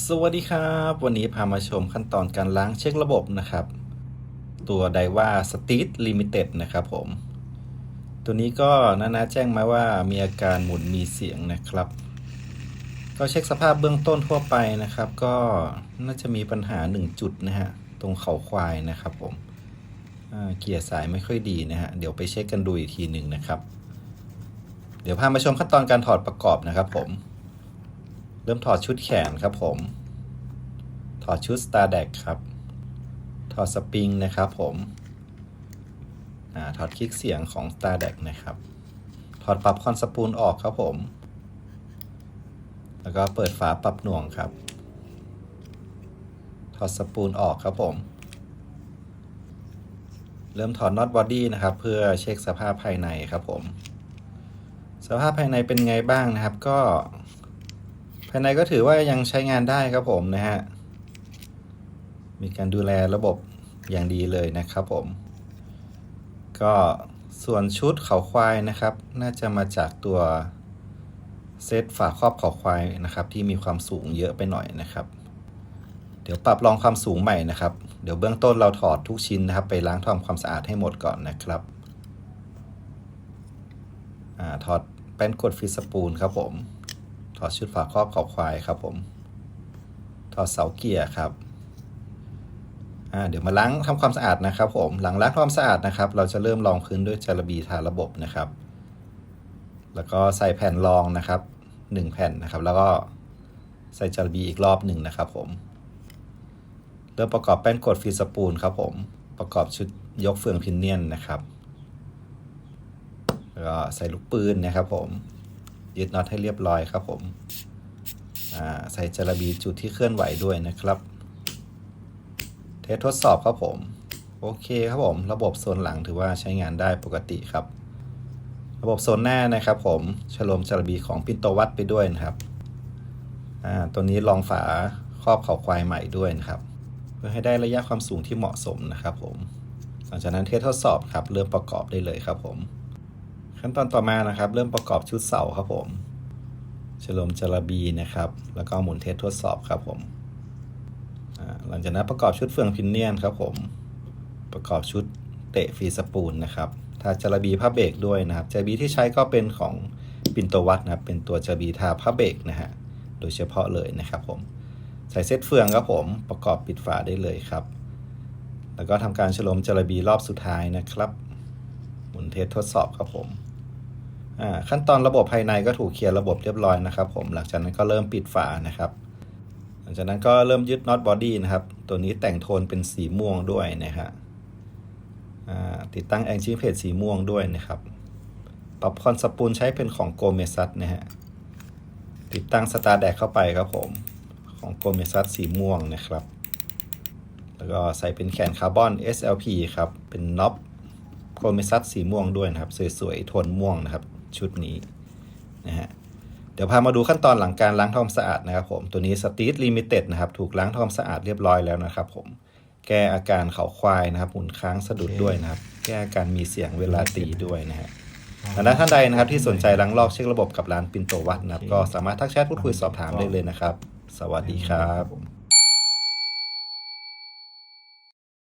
สวัสดีครับ วันนี้พามาชมขั้นตอนการล้างเช็คระบบนะครับ ตัวไดว่าสตี t ลิมิเต็ดนะครับผม ตัวนี้ก็นานาแจ้งมาว่ามีอาการหมุนมีเสียงนะครับ ก็เช็คสภาพเบื้องต้นทั่วไปนะครับ ก็น่าจะมีปัญหา 1 จุดนะฮะ ตรงเข่าควายนะครับผมเกียร์สายไม่ค่อยดีนะฮะ เดี๋ยวไปเช็คกันดูอีกทีหนึ่งนะครับ เดี๋ยวพามาชมขั้นตอนการถอดประกอบนะครับผม เริ่มถอดชุดแขนครับผม ถอดชุด Star d e c ครับ ถอดสปริงนะครับผมอถอดคลิกเสียงของ Star d e c นะครับ ถอดปรับคอนสปูลออกครับผม แล้วก็เปิดฝาปรับหน่วงครับ ถอดสปูลออกครับผม เริ่มถอดน็อตบอดี้นะครับ เพื่อเช็คสภาพภายในครับผม สภาพภายในเป็นไงบ้างนะครับ ก็ ภายในก็ถือว่ายังใช้งานได้ครับผมนะฮะ มีการดูแลระบบอย่างดีเลยนะครับผม ก็ส่วนชุดเขาควายนะครับ น่าจะมาจากตัวเซตฝาครอบเขาควายนะครับ ที่มีความสูงเยอะไปหน่อยนะครับ เดี๋ยวปรับลองความสูงใหม่นะครับ เดี๋ยวเบื้องต้นเราถอดทุกชิ้นนะครับ ไปล้างทำความสะอาดให้หมดก่อนนะครับอถอดแป้นกดฟิสปูลครับผม อดชุดฝาครอบขอบควายครับผมถอดเสาเกียร์ครับอ่าเดี๋ยวมาล้างทำความสะอาดนะครับ ผมหลังล้างความสะอาดนะครับ เราจะเริ่มรองพื้นด้วยจารบีทาระบบนะครับ แล้วก็ใส่แผ่นรองนะครับหนึ่งแผ่นนะครับ แล้วก็ใส่จารบีอีกรอบหนึ่งนะครับ ผม เริ่มประกอบแป้นกดฟีสปูลครับผมประกอบชุดยกเฟืองพินเนียนนะครับแล้วก็ใส่ลูกปืนนะครับ ผม ยึดน็อตให้เรียบร้อยครับผมใส่จาระบีจุดที่เคลื่อนไหวด้วยนะครับ เทสทดสอบครับผม โอเคครับผม ระบบโซนหลังถือว่าใช้งานได้ปกติครับ ระบบโซนหน้านะครับผมฉลมจาระบีของปินโตวัดไปด้วยนะครับตัวนี้ลองฝาครอบเข่าควายใหม่ด้วยนะครับ เพื่อให้ได้ระยะความสูงที่เหมาะสมนะครับผม หลังจากนั้นเทสทดสอบครับเริ่มประกอบได้เลยครับผม ขั้นตอนต่อมานะครับ เริ่มประกอบชุดเสาครับผมฉลมจาระบีนะครับ แล้วก็หมุนเทสทดสอบครับผมหลังจากนั้นประกอบชุดเฟืองพินเนียนครับผม ประกอบชุดเตะฟีสปูลนะครับถ้าจาระบีผ้าเบรกด้วยนะครับจาระบีที่ใช้ก็เป็นของปินโตวัตนะครับ เป็นตัวจาระบีทาผ้าเบรกนะฮะ โดยเฉพาะเลยนะครับผม ใส่เซตเฟืองครับผม ประกอบปิดฝาได้เลยครับ แล้วก็ทำการฉลมจาระบีรอบสุดท้ายนะครับ หมุนเทสทดสอบครับผมขั้นตอนระบบภายในก็ถูกเคลียร์ระบบเรียบร้อยนะครับ ผมหลังจากนั้นก็เริ่มปิดฝานะครับ หลังจากนั้นก็เริ่มยึดน็อตบอดี้นะครับ ตัวนี้แต่งโทนเป็นสีม่วงด้วยนะฮะติดตั้งแองจิเพจสีม่วงด้วยนะครับปรับคอนสปูลใช้เป็นของโกเมซัสนะฮะติดตั้งสตาร์แดกเข้าไปครับผมของโกเมซัสสีม่วงนะครับ แล้วก็ใส่เป็นแขนคาร์บอน SLP ครับ เป็นน็อป โกเมซัสสีม่วงด้วยนะครับ สวยๆโทนม่วงนะครับ ชุดนี้นะฮะเดี๋ยวพามาดูขั้นตอนหลังการล้างทำความสะอาดนะครับผมตัวนี้สตี t ลิมิเต็ดนะครับ ถูกล้างทำความสะอาดเรียบร้อยแล้วนะครับ ผมแก้อาการเขาควายนะครับหมุนค้างสะดุดด้วยนะครับ แก้อาการมีเสียงเวลาตีด้วยนะฮะดังนั้นท่านใดนะครับที่สนใจล้างลอกเช็คระบบกับร้านปินโตวัดนะครับก็สามารถทักแชทพูดคุยสอบถามได้เลยนะครับ สวัสดีครับ